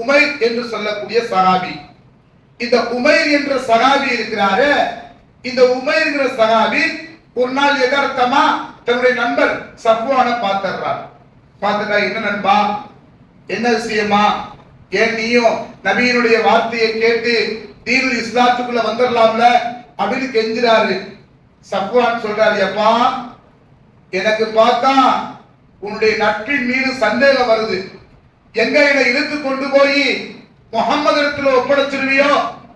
உமைர் என்று சொல்லக்கூடிய சகாபி. இந்த உமைர் என்ற சகாபி இருக்கிறாரு. இந்த உமைர்ங்கிற சகாபி ஒரு நாள் எதார்த்தமா தன்னுடைய நண்பர் சப்வான பார்த்தர்றார் பார்த்துட்டா என்ன நண்பா? என்ன விஷயமா? ஏன் நீயும் நபியினுடைய வார்த்தையை கேட்டு தீனுல் இஸ்லாத்துக்குள்ள வந்துடலாம்ல? அப்படின்னு கெஞ்சுறாரு. சப்வான் சொல்றாரு எப்பா எனக்கு பார்த்தா உன்னுடைய நட்பின் மீது சந்தேகம் வருது. எங்களை என்னை கொண்டு போய் முகம்மது ஒப்படைச்சிருவியோ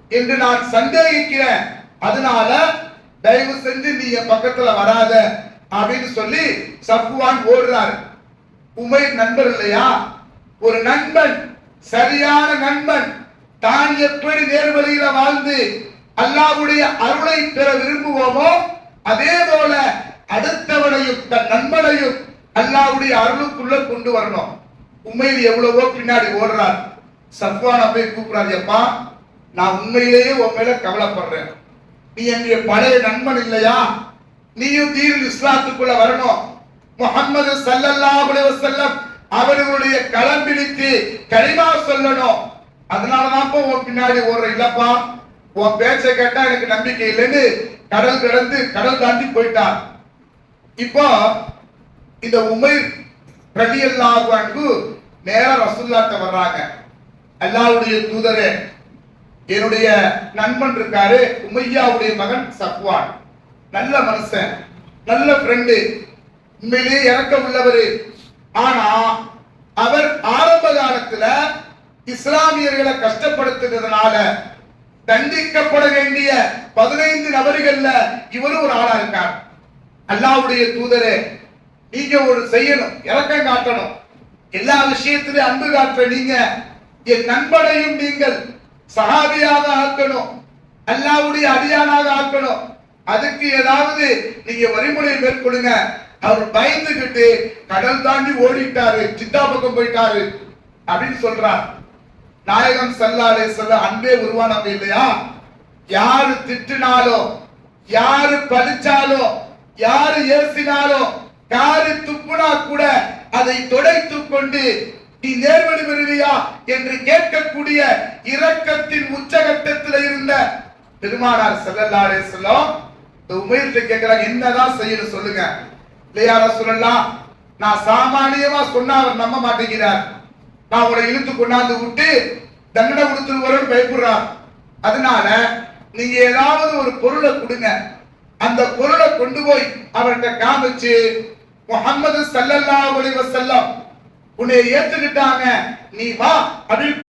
என்று நான் சந்தேகிக்கிறேன். அதனால தயவு செஞ்சு நீ என் பக்கத்துல வராத அப்படின்னு சொல்லி சஃப்வான் ஓடுறாரு. உமைர் நண்பர் இல்லையா? ஒரு நண்பன் சரியான நண்பன். தான் எப்படி நேர்வழியில வாழ்ந்து அல்லாவுடைய அருளை பெற விரும்புவோமோ அதே போல அடுத்தவனையும் தன் நண்பனையும் அல்லாவுடைய அருளுக்குள்ள கொண்டு வரணும். உண்மையில் எவ்வளவோ பின்னாடி ஓடுறார். சஃப்வான போய் கூப்பிடுறாரு நான் உண்மையிலேயே உன் மேல கவலைப்படுறேன். நீ என்னுடைய பழைய நண்பன் இல்லையா? நீயும் தீர் இஸ்லாத்துக்குள்ள வரணும். முகமது ஸல்லல்லாஹு அலைஹி வஸல்லம் அவர்களுடைய களம் பிடித்து கலிமா சொல்லணும். அதனாலதான் இப்போ உன் பின்னாடி ஓடுற இல்லப்பா உன் பேச்சை கேட்டா எனக்கு நம்பிக்கை இல்லைன்னு கடல் கடந்து கடல் தாண்டி போயிட்டார். இப்போ இந்த உமைர் ரலியல்லாஹு அன்பு நேரம் ரசூல்லாட்ட வர்றாங்க. அல்லாவுடைய தூதரே என்னுடைய நண்பன் இருக்காரு உமையாவுடைய மகன் சஃப்வான். நல்ல மனுஷன் நல்ல ஃப்ரெண்டு உண்மையிலேயே இறக்க உள்ளவர் ஆனா அவர் ஆரம்ப காலத்துல இஸ்லாமியர்களை கஷ்டப்படுத்துறதுனால தண்டிக்கப்பட வேண்டிய பதினைந்து நபர்கள்ல இவரும் ஒரு ஆளா இருக்கார். அல்லாவுடைய தூதரே நீங்க ஒரு செய்யணும் இறக்கம் காட்டணும். எல்லா விஷயத்திலும் அன்பு காட்ட நீங்க. என் நண்பனையும் நீங்கள் சகாபியாக ஆக்கணும். அல்லாவுடைய அடியானாக ஆக்கணும். அதுக்கு ஏதாவது நீங்க வழிமுறை மேற்கொள்ளுங்க. அவர் பயந்துகிட்டு கடல் தாண்டி ஓடிட்டாரு சித்தா பக்கம் போயிட்டாரு அப்படின்னு சொல்றார். நாயகம் செல்லாலே செல்ல அன்பே உருவானவங்க இல்லையா? யாரு திட்டினாலும் யாரு பழிச்சாலும் யாரு ஏசினாலோ காரு துப்புனா கூட அதை துடைத்துக் கொண்டு நீ நேர்வழி பெறுவியா? என்று கேட்கக்கூடிய இரக்கத்தின் உச்சகட்டத்தில் இருந்த பெருமானார் செல்லல்லாரே அலைஹி இந்த உமைர்கிட்ட கேட்கிறாங்க என்னதான் செய்யணும் சொல்லுங்க. இல்லையா சொல்லலாம் நான் சாமானியமா சொன்னா அவர் நம்ப மாட்டேங்கிறார். நான் உங்களை இழுத்து கொண்டாந்து விட்டு தண்டனை கொடுத்துருவோம் பயப்படுறார். அதனால நீங்க ஏதாவது ஒரு பொருளை கொடுங்க. அந்த பொருளை கொண்டு போய் அவர்கிட்ட காமிச்சு முகமது சல்லல்லா ஒளிவ செல்லம் உன்னை ஏத்துக்கிட்டாங்க. நீ வா அப்படின்னு